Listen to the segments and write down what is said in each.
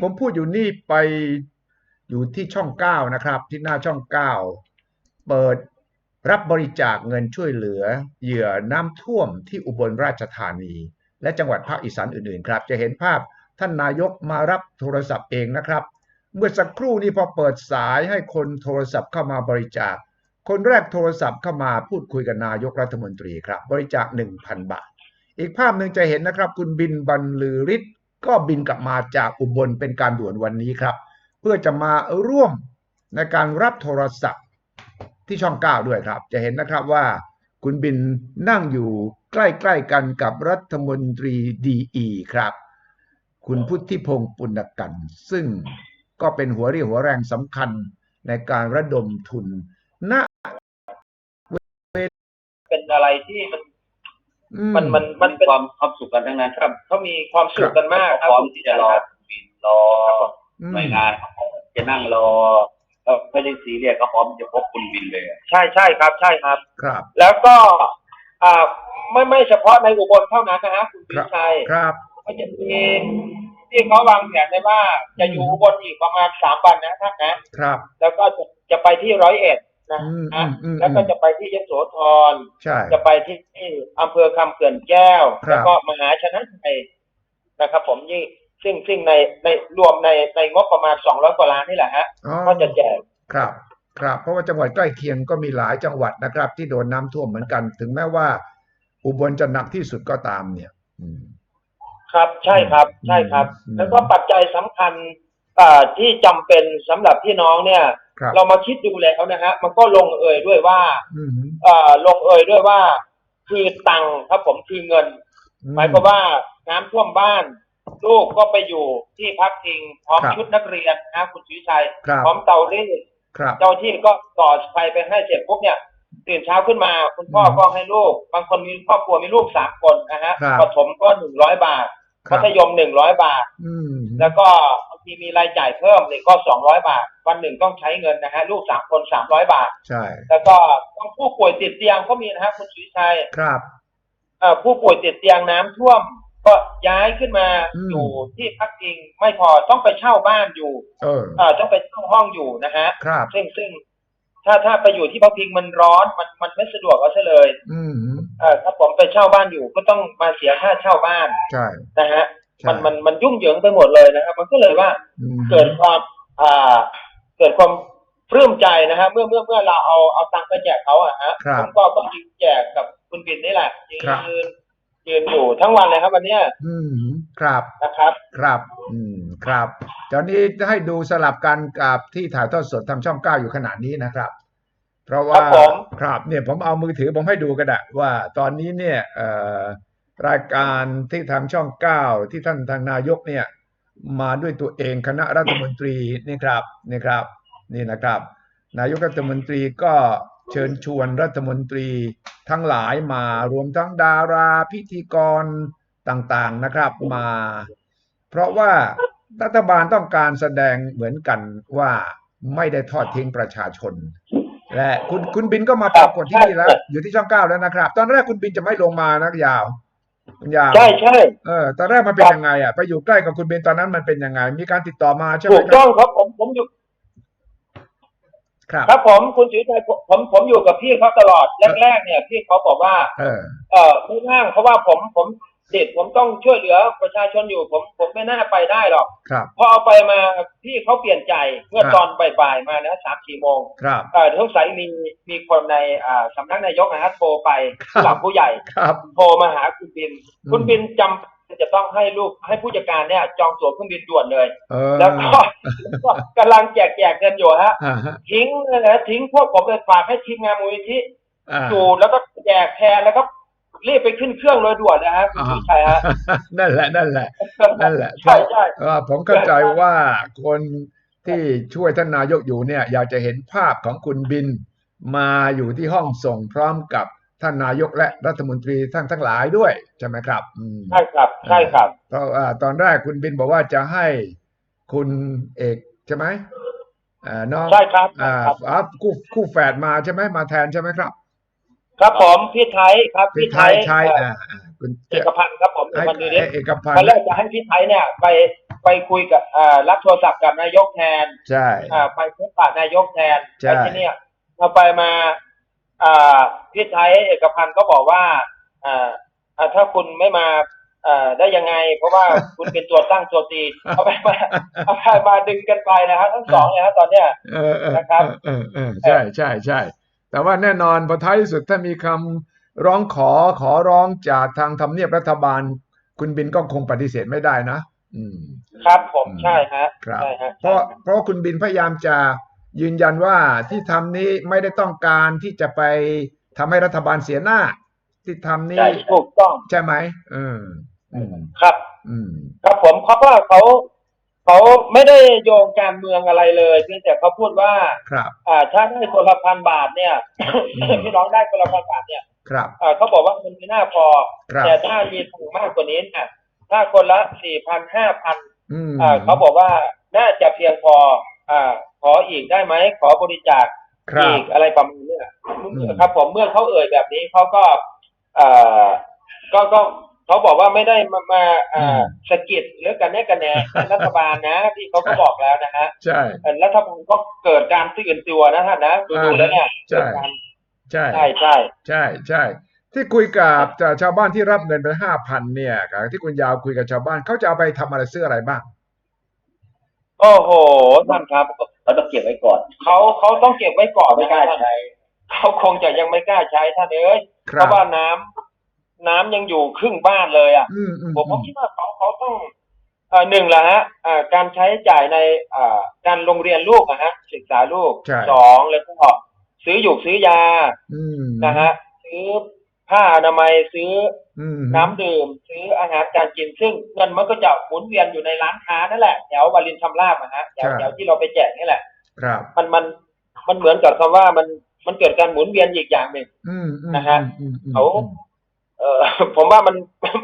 ผมพูดอยู่นี่ไปอยู่ที่ช่องเก้านะครับ ที่หน้าช่องเก้าเปิดรับบริจาคเงินช่วยเหลือ เหยื่อน้ำท่วมที่อุบลราชธานี และจังหวัดภาคอีสานอื่นๆครับ จะเห็นภาพท่านนายกมารับโทรศัพท์เองนะครับ เมื่อสักครู่นี้พอเปิดสายให้คนโทรศัพท์เข้ามาบริจาค คนแรกโทรศัพท์เข้ามาพูดคุยกับนายกรัฐมนตรีครับ บริจาค 1,000 บาท อีกภาพหนึ่งจะเห็นนะครับ คุณบินบรรลือฤทธิ์ ก็บินกลับมาจากอุบลเป็นการด่วนวันนี้ครับ เพื่อจะมาร่วมในการรับโทรศัพท์ที่ช่อง 9 ด้วยครับ จะเห็นนะครับว่าคุณบินนั่งอยู่ใกล้ๆกันกับรัฐมนตรีดีอครับ คุณพุทธิพงศ์ปุณกัน ซึ่งก็เป็นหัวเรี่ยวหัวแรงสำคัญในการระดมทุนณเป็นอะไรที่มัน มันมันมันเป็นความความสุขกันทั้งนั้นครับเขามีความสุขกันมากคพรับร้อมคุณที่จะรอครับบินรออืมหน่วยงานจะนั่งรอแล้วไม่ได้ซีเรียสก็พร้อมจะพบคุณบินเลยอะใช่ใช่ครับ ใช่ครับ ครับ แล้วก็อ่าไม่ไม่เฉพาะในอุบลเท่านั้นนะฮะคุณครัพิบชัยครับก็จะมีที่เขาวางแผนไว้ว่าจะอยู่อุบลอีกประมาณสามวันนะท่านนะครับ แล้วก็จะจะไปที่ร้อยเอ็ด นะอืมนะอืมอืมแล้วก็จะไปที่ยโสธรใช่จะไปที่อำเภอคำเขื่อนแก้วครับแล้วก็มหาชนะชัยนะครับ ผมยี่ซึ่งซึ่งในในรวมในในงบประมาณสองร้อยกว่าล้านนี่แหละฮะอ๋อก็จะแจกครับครับ เพราะว่าจังหวัดใกล้เคียงก็มีหลายจังหวัดนะครับ ที่โดนน้ำท่วมเหมือนกัน ถึงแม้ว่า อุบลจะหนักที่สุดก็ตามเนี่ยอืมครับใช่ครับ ใช่ครับอืมแล้วก็ปัจจัยสำคัญอ่าที่จำเป็นสำหรับพี่น้องเนี่ยครับ เรามาคิดดูแล้วนะฮะมันก็ลงเอยด้วยว่าอืมเอ่อลงเอยด้วยว่า คือตังค์ครับผมคือเงิน หมายความว่าน้ำท่วมบ้าน ลูกก็ไปอยู่ที่พักพิงพร้อมครับชุดนักเรียนนะคุณสุวิชัยครับพร้อมเตารีดครับเจ้าที่ก็ต่อไฟไปให้เสร็จปุ๊บเนี่ยตื่นเช้าขึ้นมาคุณพ่ออืมก็ให้ลูก บางคนมีครอบครัวมีลูกสามคนนะฮะครับประถมก็หนึ่งร้อยบาทครัมับธยมหนึ่งร้อยบาทอืมแล้วก็บาง ทีมีรายจ่ายเพิ่มเนี่ยก็สองร้อยบาท วันหนึ่งต้องใช้เงินนะฮะลูกสามคนสามร้อยบาท ใช่ แล้วก็ต้องผู้ป่วยติดเตียงก็มีนะฮะคุณสุวิชัยครับเอ่อผู้ป่วยติดเตียงน้ำท่วม ก็ย้ายขึ้นมาอืมอยู่ที่พักพิงไม่พอต้องไปเช่าบ้านอยู่ เออเอ่อต้องไปเช่าห้องอยู่นะฮะครับซึ่งซึ่งถ้าถ้าไปอยู่ที่พักพิงมันร้อนมันมันไม่สะดวกเอาซะเลย อืมเออถ้าผมไปเช่าบ้านอยู่ก็ต้องมาเสียค่าเช่าบ้านใช่นะฮะใช่ มันมันมันยุ่งเหยิงไปหมดเลยนะครับ มันก็เลยว่าอืมเกิดความอ่าเกิดความปลื้มใจนะฮะเมื่อเมื่อเมื่อเราเอาเอาตังค์ไปแจกเขาอะฮะครับผมก็ก็ยืนแจกกับคุณบินนี่แหละยืครับนยืนอยู่ทั้งวันเลยครับวันเนี้ยอืมครับนะครับ ครับ อืมครับ ตอนนี้จะให้ดูสลับกันกับที่ถ่ายทอดสดทางช่องเก้าอยู่ขณะนี้นะครับ เพราะว่าครับผมครับเนี่ยผมเอามือถือผมให้ดูกันอะว่าตอนนี้เนี่ย เอ่อ รายการที่ทางช่องเก้าที่ท่านทางนายกเนี่ยมาด้วยตัวเองคณะรัฐมนตรีนี่ครับนี่ครับนี่นะครับ นายกรัฐมนตรีก็เชิญชวนรัฐมนตรีทั้งหลายมารวมทั้งดาราพิธีกรต่างๆนะครับมา เพราะว่ารัฐบาลต้องการแสดงเหมือนกันว่าไม่ได้ทอดทิ้งประชาชน และคุณคุณบินก็มาปรากฏที่นี่แล้ว อยู่ที่ช่องเก้าแล้วนะครับ ตอนแรกคุณบินจะไม่ลงมานะยาว คุณยาวใช่ใช่เออตอนแรกมันเป็นยังไง อะ ไปอยู่ใกล้กับคุณบินตอนนั้นมันเป็นยังไง มีการติดต่อมาใช่ไหมถูกครัต้บองครับผมผมอยู่ครับครับผมคุณศรีชัยผมผมผมอยู่กับพี่เขาตลอดแรกๆเนี่ยพี่เขาบอกว่า เออ เออไม่ว่างเพราะว่าผมผม ติดผมต้องช่วยเหลือประชาชนอยู่ผมผมไม่น่าไปได้หรอกครับ พอเอาไปมาพี่เขาเปลี่ยนใจเมื่อครับตอนบ่ายๆมานะสามสี่โมงครับเออทุกสายมีมีคนในอ่าสำนักนายกนะฮะโทรไปครับผู้หลักผู้ใหญ่ครับโทรมาหาคุณบินอืมคุณบินจำจะต้องให้ลูกให้ผู้จัดการเนี่ย จองตั๋วเครื่องบินด่วนเลยเออแล้วก็ก็กำลังแจกแจกเงินอยู่ฮะอ่าฮะทิ้งเลยนะทิ้งพวกผมไปฝากให้ทีมงานมูลนิธิอ่าอยู่แล้วก็แจกแทนแล้วก็ รีบไปขึ้นเครื่องโดยด่วนนะฮะคุณอ่าสุชัยฮะนั่นแหละนั่นแหละ นั่นแหละใช่ใช่เออผมเข้าใจว่าคนที่ช่วยท่านนายกอยู่เนี่ย อยากจะเห็นภาพของคุณบินมาอยู่ที่ห้องส่งพร้อมกับท่านนายกและรัฐมนตรีทั้งทั้งหลายด้วย ใช่ไหมครับอืมใช่ครับใช่ครับเพราะอ่าตอนแรกคุณบินบอกว่าจะให้คุณเอกใช่ไหมอ่าน้องใช่ครับอ่าครับอ่าคู่คู่แฝดมาใช่ไหมมาแทนใช่ไหมครับ ครับผมพี่ไทยครับพี่พี่ไทไทยยไทยเอ่ออ่าอ่าคุณเอกพันธ์ครับผมเอกไอ้พันธ์ดูดิไอ้เอกพัตอนนแรธ์กจะให้พี่ไทยเนี่ย ไปไปคุยกับอ่ารับโทรศัพท์กับนายกแทนใช่อ่าไปพบปะนายกแทนใช่ไปที่เนี่ยมาไปมาอ่าพี่ไทยเอกพันธ์ก็บอกว่าอ่าอ่าถ้าคุณไม่มาอ่าได้ยังไง เพราะว่าคุณเป็นตัวตั้งตัวตีเอาไปมาเอาไปมาดึงกันไปนะครับทั้งสองเลยครับตอนเนี้ยเออเออนะครับเออเออใช่ใช่ใช่ แต่ว่าแน่นอนพอท้ายที่สุดถ้ามีคำร้องขอขอร้องจากทางทำเนียบรัฐบาล คุณบินก็คงปฏิเสธไม่ได้นะอืม ครับผมอืมใช่ฮะครับใช่ฮะเพราะเพราะคุณบินพยายามจะยืนยันว่าที่ทำนี้ไม่ได้ต้องการที่จะไปทำให้รัฐบาลเสียหน้า ที่ทำนี้ใช่ถูกต้อง ใช่ไหมเอออืมครับ อืมครับผมเพราะว่าเขา เขาไม่ได้โยงการเมืองอะไรเลยเพียงแต่เขาพูดว่าครับอ่าถ้าได้คนละพันบาทเนี่ยอืมพี่น้องได้คนละพันบาทเนี่ยครับอ่าเขาบอกว่ามันไม่น่าพอครับแต่ถ้ามีถูกมากกว่านี้เนี่ยถ้าคนละสี่พันห้าพันอืมอ่าเขาบอกว่าน่าจะเพียงพออ่าขออีกได้ไหมขอบริจาคครับอีกอะไรประมาณเนี้ยอืมครับผมเมื่อเขาเอ่ยแบบนี้เขาก็เอ่อก็ก็ เขาบอกว่าไม่ได้มามาอ่าสะกิดหรือกันแน่กันแหน่รัฐบาลนะ ที่เขาก็บอกแล้วนะฮะใช่เอ่อรัฐบาลก็เกิดการตื่นตัวนะท่านนะดูดูแล้วเนี่ยใช่เกิดการใช่ใช่ใช่ใช่ใช่ที่คุยกับชาวบ้านที่รับเงินไปห้าพันเนี่ยกับที่คุณยาวคุยกับชาวบ้านเขาจะเอาไปทำอะไรซื้ออะไรบ้างโอ้โหท่านครับเขาต้องเก็บไว้ก่อนเขาเขาต้องเก็บไว้ก่อนไม่นะกล้าท่านใช้เขาคงจะยังไม่กล้าใช้ท่านเอ้ยคเพรับราะว่าน้ำ น้ำยังอยู่ครึ่งบ้านเลยอะอืมอืมผมอืก็มคิดว่าเขาเขาต้องเอ่อหนึ่งละฮะอ่าการใช้จ่ายในอ่าการโรงเรียนลูกนะฮะศึกษาลูกใช่สองแล้วก็ซื้อหยูกซื้อยาอืมนะฮะซื้อผ้าอนามัยซื้ออืมน้ำดื่ม ซื้ออาหารการกินซึ่งเงินมันก็จะหมุนเวียนอยู่ในร้านค้านั่นแหละแถววารินชำราบนะฮะแถวแถวที่เราไปแจกนี่แหละ ครับมันมันมันเหมือนกับคำว่ามันมันเกิดการหมุนเวียนอีกอย่างหนึ่งอืมอืมนะฮะอืมอืมเขาอืม เออผมว่ามัน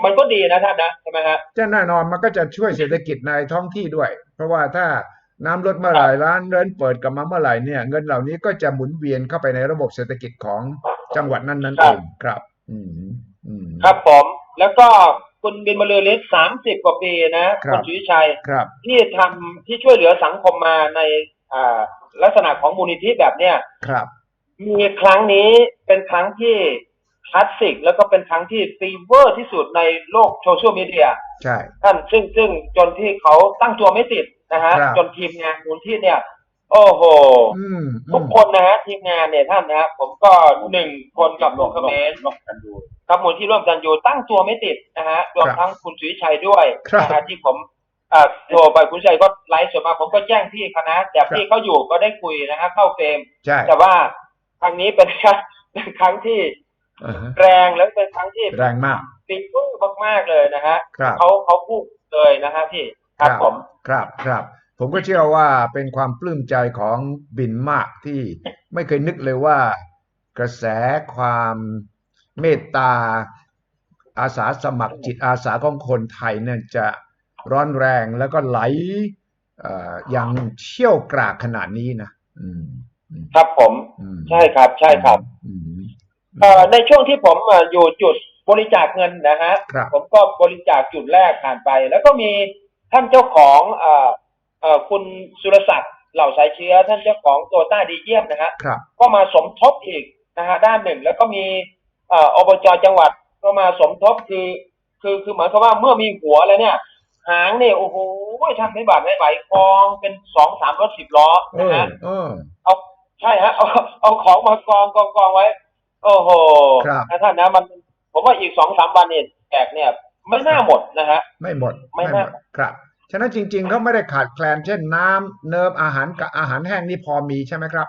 มันก็ดีนะท่านนะใช่ไหมฮะจะแน่นอนมันก็จะช่วยเศรษฐกิจในท้องที่ด้วย เพราะว่าถ้าน้ำลดเมื่อไหร่ร้านเรินเปิดกลับมาเมื่อไหร่เนี่ย เงินเหล่านี้ก็จะหมุนเวียนเข้าไปในระบบเศรษฐกิจของจังหวัดนั้นนั่นครัเอบงครับ อืมอืมครับผมแล้วก็คุณบินบรรลือฤทธิ์สามสิบกว่าปีนะครับคุณสุวิชัยครับที่ทำที่ช่วยเหลือสังคมมาในอ่าลักษณะของมูลนิธิแบบเนี้ยครับ มีครั้งนี้เป็นครั้งที่ คลาสสิกแล้วก็เป็นครั้งที่ฟีเวอร์ที่สุดในโลกโซเชียลมีเดียใช่ท่านซึ่งซึ่งจนที่เขาตั้งตัวไม่ติดนะฮะครับจนทีมงานมูลที่เนี่ย โอ้โหอืมอืทุกมคนนะฮะทีมงานเนี่ยท่านนะฮะผมก็หนึ่งคนกับโลคเมนนกกันดูครับมูลที่ร่วมกันอยู่ตั้งตัวไม่ติดนะฮะรวมครับทั้งคุณสุวิชัยด้วยครับนะฮะที่ผมอ่าโทรไปคุณสุวิชัยก็ไลฟ์สดมาผมก็แจ้งพี่คณะแต่พี่เขาอยู่ก็ได้คุยนะฮะเข้าเฟรมใช่แต่ว่าครั้งนี้เป็นเป็นครั้งที่อ่าฮะ แรงและเป็นครั้งที่แรงมากติดมือมากๆเลยนะฮะครับเขาเขาพูดเลยนะฮะพี่ครับผมครับครับ ผมก็เชื่อว่าเป็นความปลื้มใจของบินมากที่ไม่เคยนึกเลยว่า กระแสความเมตตาอาสาสมัครจิตอาสาของคนไทยเนี่ยจะร้อนแรงแล้วก็ไหลเอ่ออย่างเชี่ยวกรากขนาดนี้นะอืมอืมครับผมอืมใช่ครับ ใช่ครับอืมเอ่อ ในช่วงที่ผมอะอยู่จุดบริจาคเงินนะฮะครับผมก็บริจาคจุดแรกผ่านไป แล้วก็มีท่านเจ้าของเอ่อเอ่อคุณสุรศักดิ์เหล่าสายเชื้อ ท่านเจ้าของโตต้าดีเยี่ยมนะฮะครับก็มาสมทบอีกนะฮะด้านหนึ่ง แล้วก็มีเอ่ออบจจังหวัดก็มาสมทบคือ คือคือหมายความว่าเมื่อมีหัวแล้วเนี่ย หางเนี่ยโอ้โหท่านไม่บาดไม่ไหวกองเป็นสองสามรถสิบล้อเอนะอฮะเออเอาใช่ฮะเอาเอาของมากองกองกองไว้ โอ้โหครับ นะท่านนะมัน ผมว่าอีกสองสามวันเนี่ยแจกเนี่ยไม่น่าหมดนะฮะ ไม่หมดไม่หมน่าดครับ ฉะนั้นจริงๆเขาไม่ได้ขาดแคลนเช่นน้ำเนิมอาหารกับอาหารแห้งนี่พอมีใช่ไหมครับ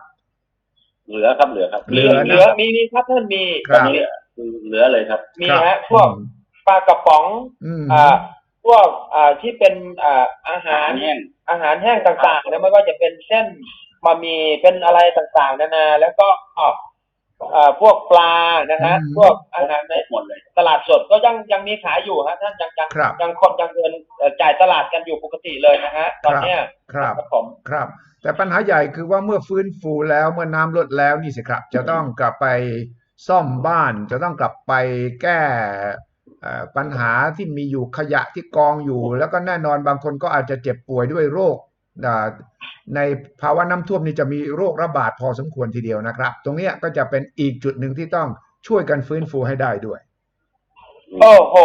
เหลือครับเหลือครับเหลือนะเหลือมีมีครับท่านมีครับมีคือเหลือเลยครับ มีครับฮะพวกปลากระป๋องอืมอ่าพวกอ่าที่เป็นอ่าอาหาร แห้ง อาหารแห้งต่างๆนะไม่ว่าจะเป็นเส้นมามีเป็นอะไรต่างๆนานาแล้วก็อ่าอ่า พวกปลานะฮะพวกอาหารในหมดเลย ตลาดสดก็ยังยังมีขายอยู่ฮะท่านยังยังครับยังคนยังเดินเอ่อจ่ายตลาดกันอยู่ปกติเลยนะฮะตอนเนี้ยครับครับผมครับ แต่ปัญหาใหญ่คือว่าเมื่อฟื้นฟูแล้วเมื่อน้ำลดแล้วนี่สิครับ จะต้องกลับไปซ่อมบ้าน จะต้องกลับไปแก้เอ่อปัญหาที่มีอยู่ขยะที่กองอยู่ แล้วก็แน่นอนบางคนก็อาจจะเจ็บป่วยด้วยโรคอ่า ในภาวะน้ำท่วมนี่จะมีโรคระบาดพอสมควรทีเดียวนะครับ ตรงเนี้ยก็จะเป็นอีกจุดหนึ่งที่ต้องช่วยกันฟื้นฟูให้ได้ด้วย โอ้โห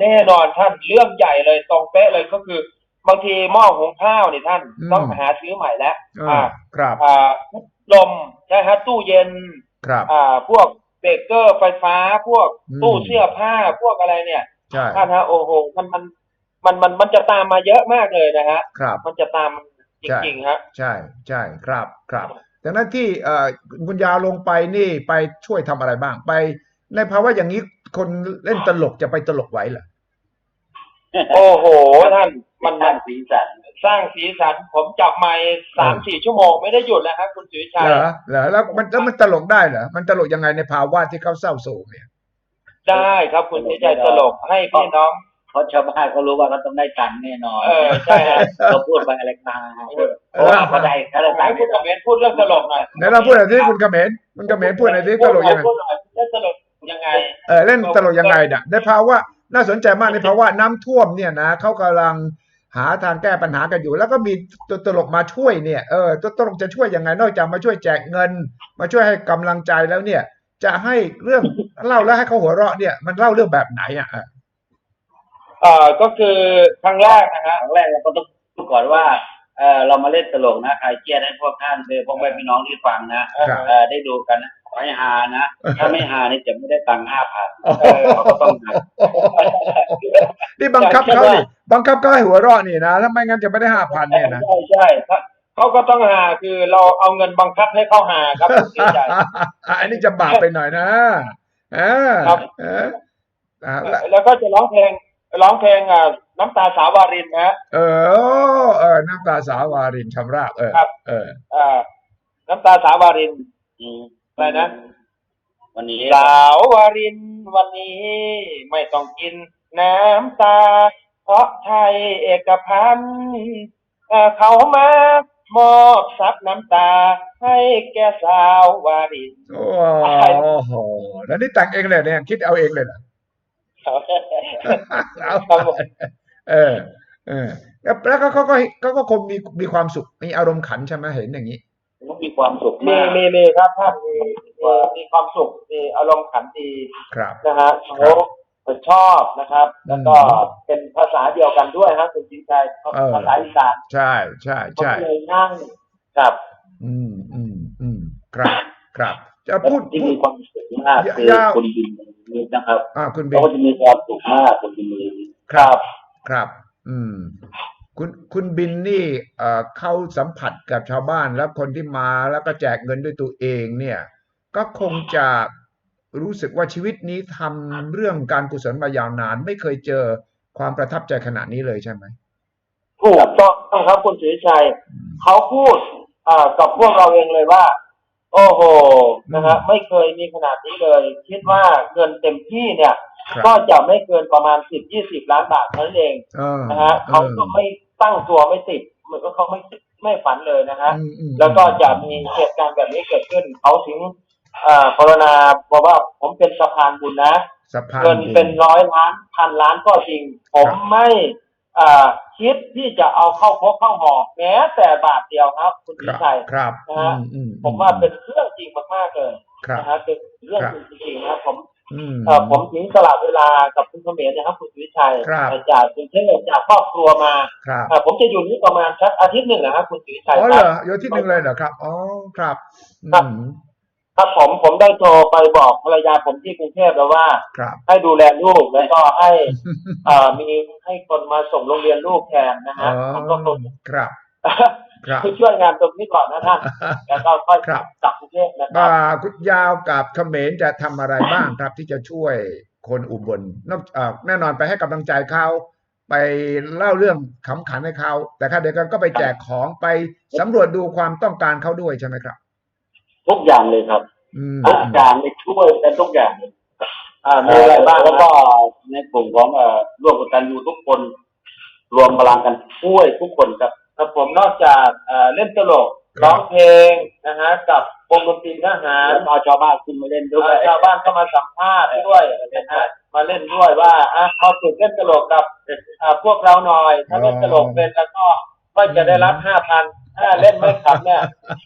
แน่นอนท่านเรื่องใหญ่เลยตรงเป๊ะเลยก็คือบางทีหม้อหุงข้าวนี่ท่านอืมต้องหาซื้อใหม่แล้วอ่าครับอ่าพัดลมใช่ฮะตู้เย็นครับอ่าพวกเบรกเกอร์ไฟฟ้า พวกอืมตู้เสื้อผ้าพวกอะไรเนี่ยใช่ท่านฮะโอ้โหมันมัน มันมันมันจะตามมาเยอะมากเลยนะฮะครับมันจะตามจใช่ริงๆฮะใช่ใช่ครับครับดังนั้นที่เอ่อคุณยาวลงไปนี่ไปช่วยทำอะไรบ้างไป ในภาวะอย่างนี้คนเล่นตลกจะไปตลกไหวเหรอโอ้โหท่านมัมันนสร้างสีสันสร้างสีสันผมจับไม้สามสี่ชั่วโมงไม่ได้หยุดแล้วครับคุณสุวิชัยเหรอเหรอแล้วมันแล้วมันตลกได้เหรอมันตลกยังไงในภาวะที่เขาเศร้าโศกเนี่ย ได้ครับคุณสุวิชัยตลกให้พี่น้อง เพราะชาวบ้านเขารู้ว่าเขาต้องได้ตังค์แน่นอนเออใช่ฮะ เขาพูดไปอะไรมาเพราะว่าเขาได้เขาได้ไหนตังค์คุณกเขมรพูดเรื่องตลกหน่อยไหนเราพูดหน่อยสิคุณเขมรคุณเขมรพูดหน่อยสิตลกยังไงพูดหน่อยเรื่องตลกยังไง เออเล่นตลกยังไงเนี่ยในภาวะน่าสนใจมากในภาวะน้ำท่วมเนี่ยนะเขากำลังหาทางแก้ปัญหากันอยู่ แล้วก็มีตัวตลกมาช่วยเนี่ยเออตัวตลกจะช่วยยังไงนอกจากมาช่วยแจกเงิน มาช่วยให้กำลังใจแล้วเนี่ย จะให้เรื่องเล่าแล้วให้เขาหัวเราะเนี่ยมันเล่าเรื่องแบบไหนอะเออ เอ่อก็คือครั้งแรกนะฮะครั้งแรกเราก็ต้องพูดก่อนว่าเออเรามาเล่นตลกนะใครเครียดให้พวกท่านเลยพวกแม่พี่น้องที่ฟังนะครับเออได้ดูกันนะขอให้ฮานะถ้าไม่ฮานี่จะไม่ได้ตังค์ห้าพันเออเขาก็ต้องหานี่บังคับเขาดิบังคับเขาให้หัวเราะนี่นะถ้าไม่งั้นจะไม่ได้ห้าพันเนี่ยนะใช่ใช่ถ้าเขาก็ต้องหาคือเราเอาเงินบังคับให้เขาหาครับคุณสุวิชัยอันนี้จะบาปไปหน่อยนะเออครับเอออ่าแล้วแล้วก็จะร้องเพลง ร้องเพลงอ่าน้ำตาสาวารินนะฮะเออ เออ น้ำตาสาวารินชำราบเออ ครับ เออ อ่าน้ำตาสาวารินอืมอะไรนะ วันนี้สาววารินวันนี้ไม่ต้องกินน้ำตา เพราะไทยเอกพันธ์เอ่อเขามามอบซับน้ำตา ให้แก่สาววาริน โอ้โหแล้วนี่แต่งเองเลยเนี่ย คิดเอาเองเลยเหรอ ครับเอาครับผมเออ เออ แล้วแล้วก็เขาก็เขาก็คงมีมีความสุขมีอารมณ์ขันใช่ไหมเห็นอย่างนี้ต้องมีความสุขมีมากมีมีครับท่านมีมีมีความสุขมีอารมณ์ขันดีครับนะฮะเขาชอบนะครับ แล้วก็เป็นภาษาเดียวกันด้วยครับคุณจินใจเออภาษาอีสานใช่ใช่ผมใช่เลยนั่งกับ อืมอืมอืมครับ ครับ จะแล้วพูดที่พูมีดความสุขมากยาคือยาวคนบิ นนี้นะครับอ่าคุณบิเขานก็จะมีความสุขมากคนบินนี้ครับ ครับ อืม คุณคุณบินนี่เอ่อเข้าสัมผัสกับชาวบ้านแล้วคนที่มาแล้วก็แจกเงินด้วยตัวเองเนี่ย ก็คงจะรู้สึกว่าชีวิตนี้ทำเรื่องการกุศลมายาวนาน ไม่เคยเจอความประทับใจขนาดนี้เลยใช่ไหมถูกต้องครับคุณสุริชัยเขาพูดอ่ากับพวกเราเองเลยว่า โอ้โหนะฮะไม่เคยมีขนาดนี้เลย คิดว่าเงินเต็มที่เนี่ยครับก็จะไม่เกินประมาณสิบยี่สิบล้านบาทเท่านั้นเองเออนะฮะเอเขาอก็ไม่ตั้งตัวไม่ติดเหมือนกับเขาไม่ไม่ฝันเลยนะฮะอืมอืมแล้วก็จะมีเหตุการณ์แบบนี้เกิดขึ้นเขาถึงอ่าภาวนาบอกว่าผมเป็นสะพานบุญนะสะพานเงินบุญเป็นร้อยล้านพันล้านก็จริง ผมครับไม่อ่า คิดที่จะเอาเข้าพกเข้าหอแม้แต่บาทเดียวครับ คุณคพิรับชัยครับนะอืฮะมอืมผมว่าเป็นเรื่องจริงมากๆเลยครับนะฮะเป็นเรื่องครับจริงๆนะผมอืมเอ่อผมถึงสละเวลากับคุณเขมรนะครับคุณวิชัยครับจากกรุงเทพจากครอบครัวมาครับเอ่อผมจะอยู่นี่ประมาณสักอาทิตย์หนึ่งนะครับคุณวิชัยอ๋อคเหรรับออยู่ที่หนึ่งเลยเหรอครับอ๋อครับอืครับม ครับผมผมได้โทรไปบอกภรรยาผมที่กรุงเทพแล้วว่า ครับให้ดูแลลูกแล้วก็ให้เอ่อมีให้คนมาส่งโรงเรียนลูกแทนนะอ๋ฮะอผมก็คงครับ ครับ คือช่วยงานตรงนี้ก่อนนะท่านแล้วก็ค่อยครับ กลับกรุงเทพนะครัอ่าบ คุณยาวกับเขมรจะทำอะไรบ้างครับ ที่จะช่วยคนอุบลนอกอ่าแน่นอนไปให้กำลังใจเขาไปเล่าเรื่องขำขันให้เขาแต่ขณะเดียวกันก็ไปแจกของไปสำรวจดูความต้องการเขาด้วยใช่ไหมครับ ทุกอย่างเลยครับอืม ทุกอย่างเลยช่วยกันทุกอย่างเลยอ่ามีอะไรบ้างแล้วก็ในกลุ่มของเอ่อร่วมกันอยู่ทุกคน รวมพลังกันช่วยทุกคนครับ ครับผมนอกจากเอ่อเล่นตลกร้องเพลงนะฮะกับวงดนตรีทหารแล้วเอาชาวบ้านขึ้นมาเล่นด้วย ชาวบ้านก็มาสัมภาษณ์ด้วยนะฮะมาเล่นด้วยว่าอะเขาฝึกเล่นตลกกับอ่าพวกเราหน่อย ถ้าเล่นตลกเป็นแล้วก็ ก็จะได้รับห้าพันถ้าเล่นไม่ขำเนี่ย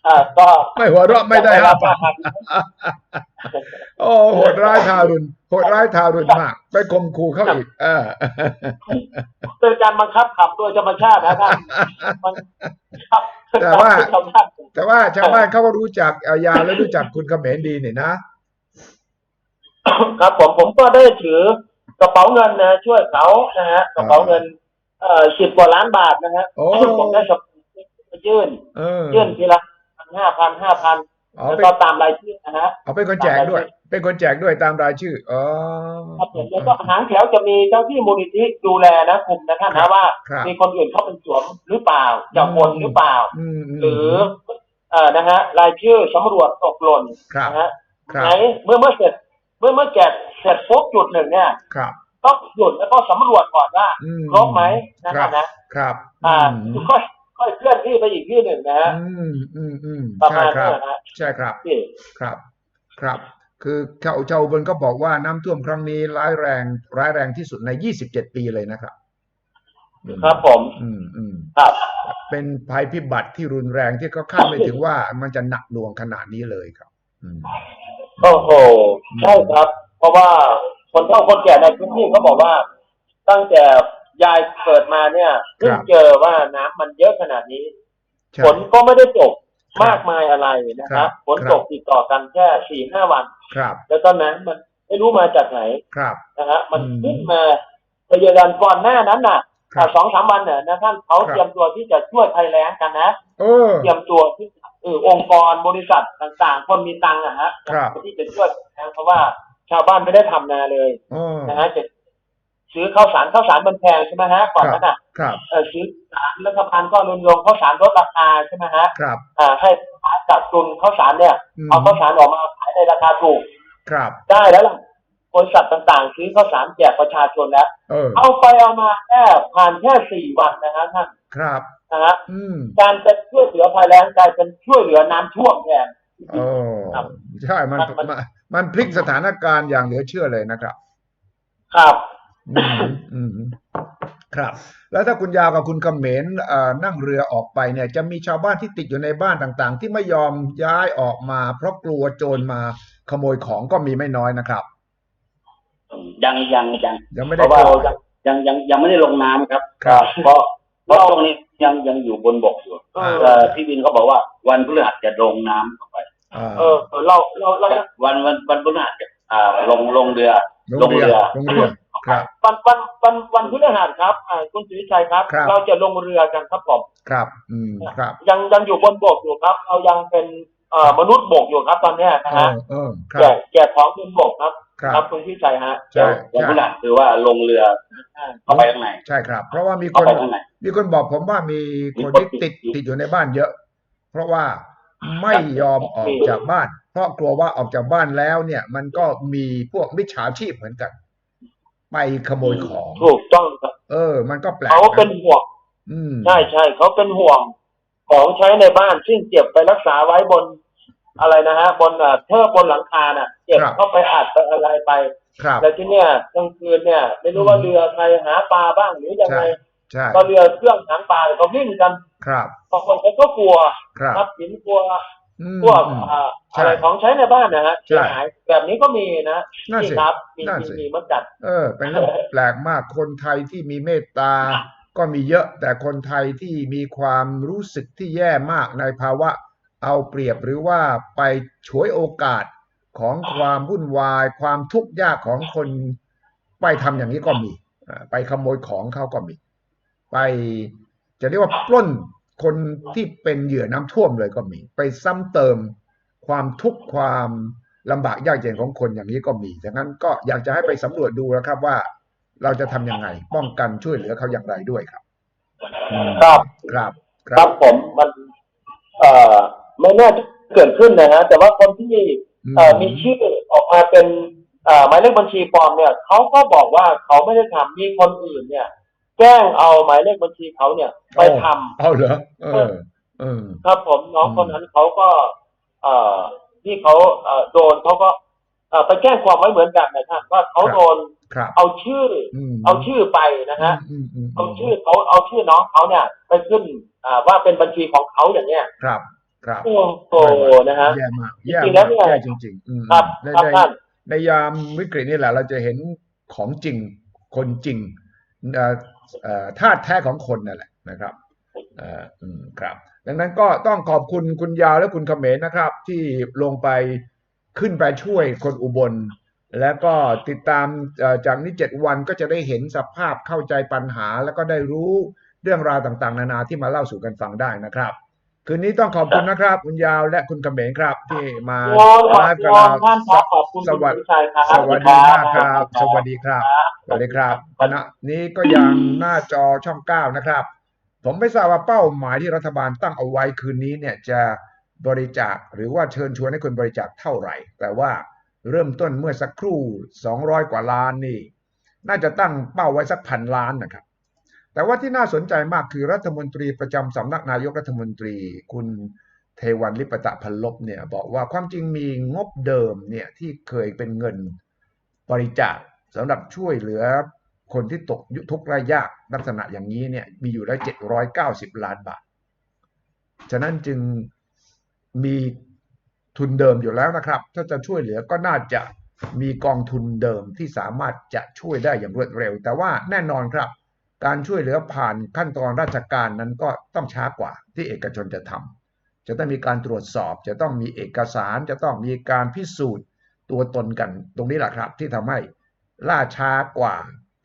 อ่าก็ไม่หัวเราะไม่ได้ห้าพัน5,000โอ้โหดร้ายทารุณโหดร้ายทารุณมาก ไปข่มขู่เขาอีกเออเป็นการบังคับขับโดยธรรมชาตินะท่านมันครับแต่ว่าธรรมชาติแต่ว่าชาวบ้านเขาก็รู้จักอายาและรู้จักคุณเขมรดีนี่นะครับผมผมก็ได้ถือกระเป๋าเงินนะช่วยเขานะฮะกระเป๋าเงิน เอ่อสิบกว่าล้านบาทนะฮะโอ้ ผมได้สมยื่น เออ ยื่นทีละห้าพันห้าพันเอาแล้วไปก็ตามรายชื่อนะฮะ เอาเป็นคนแจกด้วย เป็นคนแจกด้วยตามรายชื่อ อ๋อ ครับผมแล้วก็หางแถวจะมีเจ้าที่มูลนิธิดูแลนะกลุ่มนะท่านนะว่า ครับมีคนอื่นเข้าเป็นสวมหรือเปล่าจะโอนหรือเปล่า อืมมหรือเอ่อนะฮะรายชื่อสำรวจตกหล่นครับ นะฮะครับ ไหนเมื่อเมื่อเสร็จ เมื่อเมื่อแจกเสร็จปุ๊บจุดหนึ่งเนี่ย ครับ ต้องหยุดแล้วก็สำรวจก่อนว่าอืมครบไหมนะครับนะครับอ่าอืมค่อยค่อยเคลื่อนที่ไปอีกที่หนึ่งนะฮะอืมอืมอืมประใช่มาณครันี้บนะฮะใช่ครับที่ครับครับคือชาวชาวอุบลก็บอกว่าน้ำท่วมครั้งนี้ร้ายแรงร้ายแรงที่สุดใน 27 ปีเลยนะครับอืมครับผม อืมอืมครับ เป็นภัยพิบัติที่รุนแรงที่ก็คาดไม่ถึงว่ามันจะหนักหน่วงขนาดนี้เลยครับอืมโอ้โหใช่ครับ เพราะว่า คนเฒ่าคนแก่ในพื้นที่เขาบอกว่า ตั้งแต่ยายเกิดมาเนี่ยเพิ่งเจอว่าน้ำมันเยอะขนาดนี้ใช่ฝนก็ไม่ได้ตกครับมากมายอะไรนะคครัรับบฝนครับตกติดต่อกันแค่สี่ห้าวันครับ แล้วก็น้ำมันไม่รู้มาจากไหนครับนะฮะมันอืมขึ้นมาพยายามก่อนหน้านั้นน่ะครับสองสามวันเนี่ยนะท่านเขาครับเตรียมตัวที่จะช่วยภัยแล้งกันนะเออเตรียมตัวที่เออองค์กรบริษัทต่างๆ คนมีตังค์นะฮะครับที่จะช่วยนะเพราะว่า ชาวบ้านไม่ได้ทำนาเลยเออนะฮะจะซื้อข้าวสารข้าวสารมันแพงใช่ไหมฮะก่อนนั้นอะครับเออซื้อสารรัฐบาลก็รณรงค์ข้าวสารลดราคาใช่ไหมฮะครับอ่าให้จัดตุนข้าวสารเนี่ยอืมเอาข้าวสารออกมาขายในราคาถูก ครับ ได้แล้วล่ะบริษัทต่างๆ ซื้อข้าวสารแจกประชาชนแล้วเออเอาไปเอามาแค่ผ่านแค่สี่วันนะฮะท่านครับนะฮะอืมการเป็นช่วยเหลือภัยแล้งกลายเป็นช่วยเหลือน้ำท่วมแทนโอ้ครับ ใช่มันมันมันมันพลิกสถานการณ์อย่างเหลือเชื่อเลยนะครับ ครับอืมอืมครับ แล้วถ้าคุณยาวกับคุณเขมรเอ่อนั่งเรือออกไปเนี่ย จะมีชาวบ้านที่ติดอยู่ในบ้านต่างๆ ที่ไม่ยอมย้ายออกมา เพราะกลัวโจรมาขโมยของก็มีไม่น้อยนะครับ ยังยังยังยังไม่เพได้ราะว่าเข้ายังยังยังยังไม่ได้ลงน้ำครับ ครับ เพราะเพราะตรงนี้ยังยังอยู่บนบกอยู่เออเอ่อพี่วินเขาบอกว่าวันพฤหัสจะลงน้ำเข้าไปอ่า เออเออเราเราเราวันวันวันพฤหัสจะอ่าลงลงเรือ ลงเรือลงเรือครับวันวันวันวันพฤหัสครับอ่าคุณสุวิชัยครับครับ เราจะลงเรือกันครับผมครับ อืมครับ ยังยังอยู่บนบกอยู่ครับ เรายังเป็นเอ่อมนุษย์บกอยู่ครับตอนเนี้ยนะเอฮะอเออคแจรับกแจกของบนบกครับครับคุณพิชัยฮะใช่วันพฤหัสคือว่าลงเรืออ่าเข้าไปข้างในใช่ครับ เพราะว่ามีคเข้านไปข้างในมีคนบอกผมว่ามีคนที่ติดติดอยู่ในบ้านเยอะ เพราะว่า ไม่ยอมออกจากบ้าน เพราะกลัวว่าออกจากบ้านแล้วเนี่ย มันก็มีพวกมิจฉาชีพเหมือนกัน ไปขโมยของถูกต้องครับเออ มันก็แปลกเขาเป็นนะห่วงอืมใช่ใช่เขาเป็นห่วงของใช้ในบ้านซึ่งเก็บไปรักษาไว้บนอะไรนะฮะบนเอ่อเทอร์บนหลังคาน่ะเก็บเข้าไปอัดไปอะไรไปครับแล้วที่เนี่ยกลางคืนเนี่ย ไม่รู้ว่าเรือใครหาปลาบ้างหรือยังไง ใช่ก็เรือเครื่องหางปลาเขาวิ่งกันครับบางคนเขาก็กลัวครับทรัพย์สินกลัวอืมพวกอืมอ่าใช่อะไรของใช้ในบ้านนะฮะใช่เสียหายแบบนี้ก็มีนะนั่นสินี่ครับมีนั่นมีสิมีเหมือนกันเออ เป็นเรื่องแปลกมากคนไทยที่มีเมตตา ก็มีเยอะแต่คนไทยที่มีความรู้สึกที่แย่มากในภาวะ เอาเปรียบหรือว่าไปฉวยโอกาสของความวุ่นวาย ความทุกข์ยากของคน ไปทำอย่างนี้ก็มีอ่าไปขโมยของเขาก็มี ไปจะเรียกว่าปล้นคนที่เป็นเหยื่อน้ำท่วมเลยก็มี ไปซ้ำเติมความทุกข์ความลำบากยากเย็นของคนอย่างนี้ก็มีดังนั้นก็อยากจะให้ไปสำรวจดูนะครับว่าเราจะทำยังไง ป้องกันช่วยเหลือเขาอย่างไรด้วยครับอืมครับครับคครัรับบผมมันเอ่อไม่น่าจะเกิดขึ้นนะฮะแต่ว่าคนที่เอ่อมีชื่อออกมาเป็นเอ่อหมายเลขบัญชีปลอมเนี่ยเขาก็บอกว่าเขาไม่ได้ทำมีคนอื่นเนี่ย แจ้งเอาหมายเลขบัญชีเขาเนี่ย ไปทำเอาเหรอเออเออครับผมน้องอืมคนนั้นเขาก็เอ่อที่เขาเอ่อโดนเขาก็เอ่อไปแจ้งความไว้เหมือนกันนะครับว่าเขาโดนครับเอาชื่ออืมเอาชื่อไปนะฮะอืมอืมเอาชื่อเขาเอาชื่อน้องเขาเนี่ย ไปขึ้นอ่าว่าเป็นบัญชีของเขาอย่างเนี้ยครับครับโอ้โหนะฮะแย่มากแย่จริงๆแล้มาวกเนี่ยแย่จริงๆอืมครับในครับในท่านในยามวิกฤตนี่แหละ เราจะเห็นของจริงคนจริงเอ่อเอ่อ ธาตุแท้ของคนนั่นแหละนะครับอืมครับ ดังนั้นก็ต้องขอบคุณคุณยาวและคุณเขมรนะครับ ที่ลงไปขึ้นไปช่วยคนอุบล แล้วก็ติดตามจากนี้เจ็ดวันก็จะได้เห็นสภาพเข้าใจปัญหา แล้วก็ได้รู้เรื่องราวต่างๆ นานาที่มาเล่าสู่กันฟังได้นะครับ คืนนี้ต้องขอบคุณนะครับ คุณยาวและคุณเขมรครับ ที่มาโอ้ขอบไลฟ์คุกับณเราท่านครับขอบคุณสคุณวัสสุดีวิชัยครับสวัสดีมากครับ สวัสดีครับสวัสดีครับคณะนี้ก็ยังหน้าจอช่องเก้านะครับ ผมไม่ทราบว่าเป้าหมายที่รัฐบาลตั้งเอาไว้คืนนี้เนี่ยจะบริจาคหรือว่าเชิญชวนให้คนบริจาคเท่าไหร่ แต่ว่าเริ่มต้นเมื่อสักครู่ 200 กว่าล้านนี่ น่าจะตั้งเป้าไว้สักพันล้านนะครับ แต่ว่าที่น่าสนใจมากคือรัฐมนตรีประจำสำนักนายกรัฐมนตรี คุณเทวันลิปตะพันลบเนี่ยบอกว่าความจริงมีงบเดิมเนี่ยที่เคยเป็นเงินบริจาคสำหรับช่วยเหลือคนที่ตกยุทุกข์ระยากลักษณะอย่างนี้เนี่ยมีอยู่ได้790 ล้านบาท ฉะนั้นจึงมีทุนเดิมอยู่แล้วนะครับ ถ้าจะช่วยเหลือก็น่าจะมีกองทุนเดิมที่สามารถจะช่วยได้อย่างรวดเร็ว แต่ว่าแน่นอนครับ การช่วยเหลือผ่านขั้นตอนราชการนั้นก็ต้องช้ากว่าที่เอกชนจะทำจะต้องมีการตรวจสอบ จะต้องมีเอกสาร จะต้องมีการพิสูจน์ตัวตนกัน ตรงนี้แหละครับที่ทำให้ล่าช้ากว่า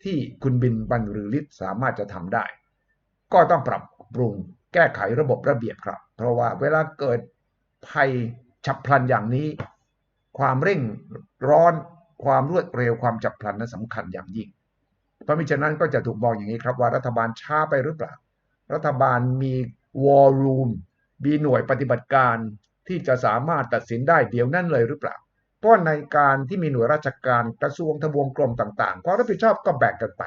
ที่คุณบินบรรลือฤทธิ์สามารถจะทำได้ ก็ต้องปรับปรุงแก้ไขระบบระเบียบครับ เพราะว่าเวลาเกิดภัยฉับพลันอย่างนี้ ความเร่งร้อนความรวดเร็วความฉับพลันนั้นสำคัญอย่างยิ่ง เพราะมิฉะนั้นก็จะถูกมองอย่างนี้ครับว่ารัฐบาลช้าไปหรือเปล่า รัฐบาลมีวอลลุ่มมีหน่วยปฏิบัติการที่จะสามารถตัดสินได้เดี๋ยวนั้นเลยหรือเปล่า เพราะในการที่มีหน่วยราชการกระทรวงทบวงกรมต่างๆความรับผิดชอบก็แบ่งกันไป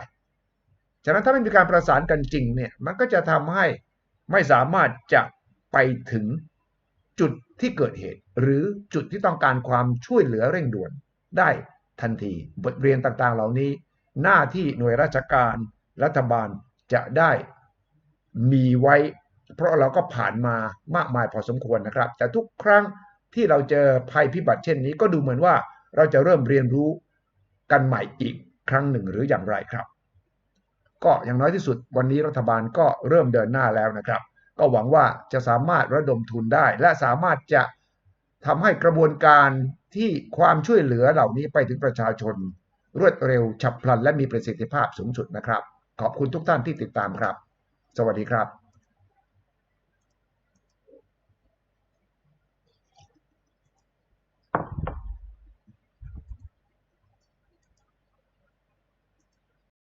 ฉะนั้นถ้าไม่มีการประสานกันจริงเนี่ยมันก็จะทำให้ไม่สามารถจะไปถึงจุดที่เกิดเหตุ หรือจุดที่ต้องการความช่วยเหลือเร่งด่วนได้ทันทีบทเรียนต่างๆ เหล่านี้ หน้าที่หน่วยราชการรัฐบาลจะได้มีไว้ เพราะเราก็ผ่านมามากมายพอสมควรนะครับ แต่ทุกครั้งที่เราเจอภัยพิบัติเช่นนี้ ก็ดูเหมือนว่าเราจะเริ่มเรียนรู้กันใหม่อีกครั้งหนึ่งหรืออย่างไรครับ ก็อย่างน้อยที่สุดวันนี้รัฐบาลก็เริ่มเดินหน้าแล้วนะครับ ก็หวังว่าจะสามารถระดมทุนได้ และสามารถจะทำให้กระบวนการที่ความช่วยเหลือเหล่านี้ไปถึงประชาชน รวดเร็วฉับพลันและมีประสิทธิภาพสูงสุดนะครับ ขอบคุณทุกท่านที่ติดตามครับ สวัสดีครับ